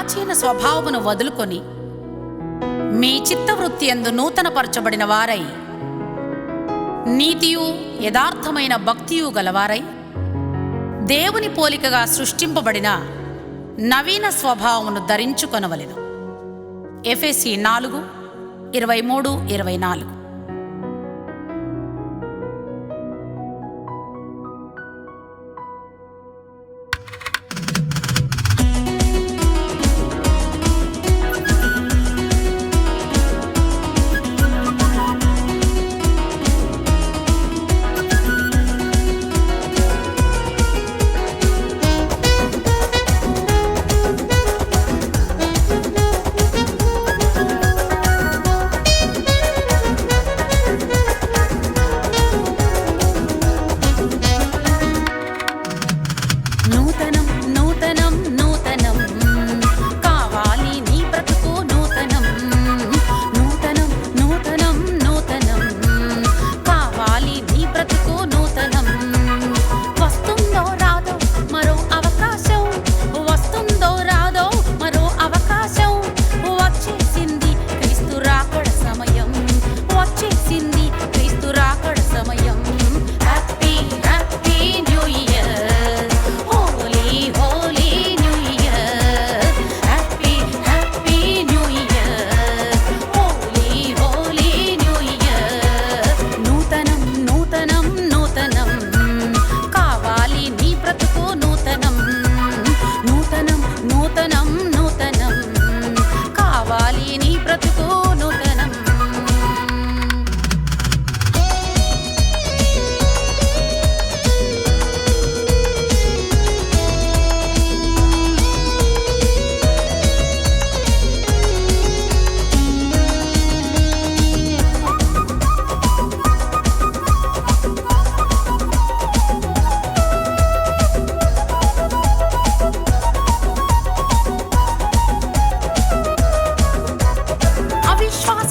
ప్రాచీన స్వభావమును వదులుకొని మీ చిత్తవృత్తి ఎందు నూతనపరచబడిన వారై. నీతియు యథార్థమైన భక్తియు గలవారై. దేవుని పోలికగా సృష్టింపబడిన నవీన స్వభావమును ధరించుకొనవలెను. ఎఫ్ఎసి నాలుగు ఇరవై మూడు ఇరవై నాలుగు.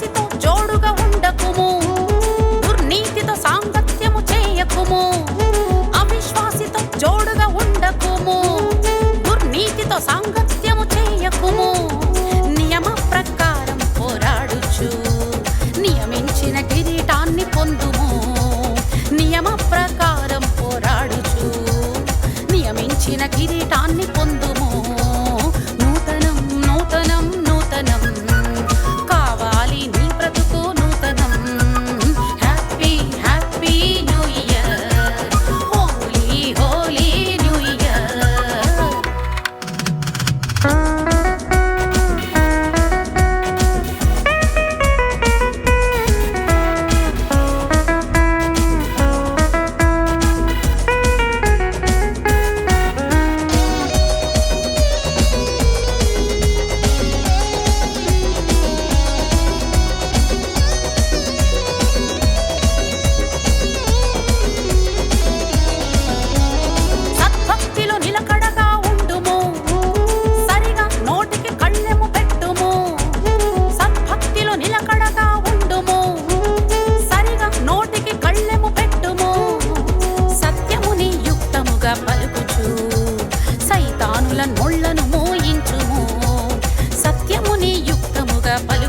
నీతో జోడుగా Пока полю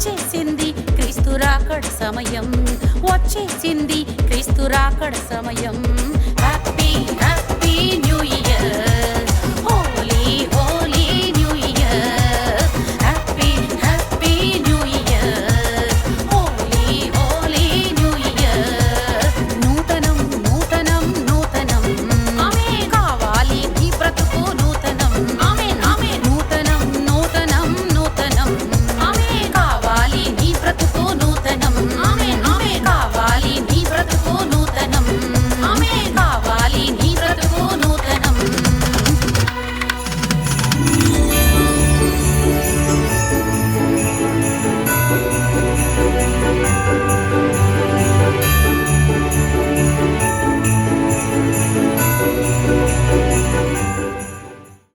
వచ్చేసింది క్రీస్తు రాకడ సమయం. వచ్చేసింది క్రీస్తు రాకడ సమయం.